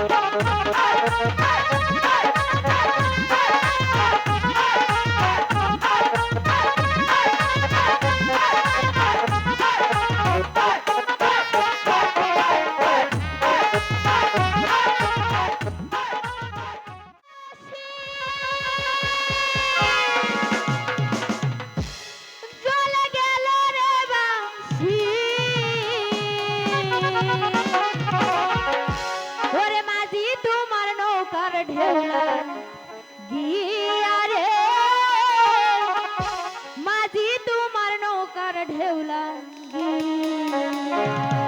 চলে ঢেউলা গিয়া রে মাঝি তোমার নৌকার ঢেউলা গিয়া।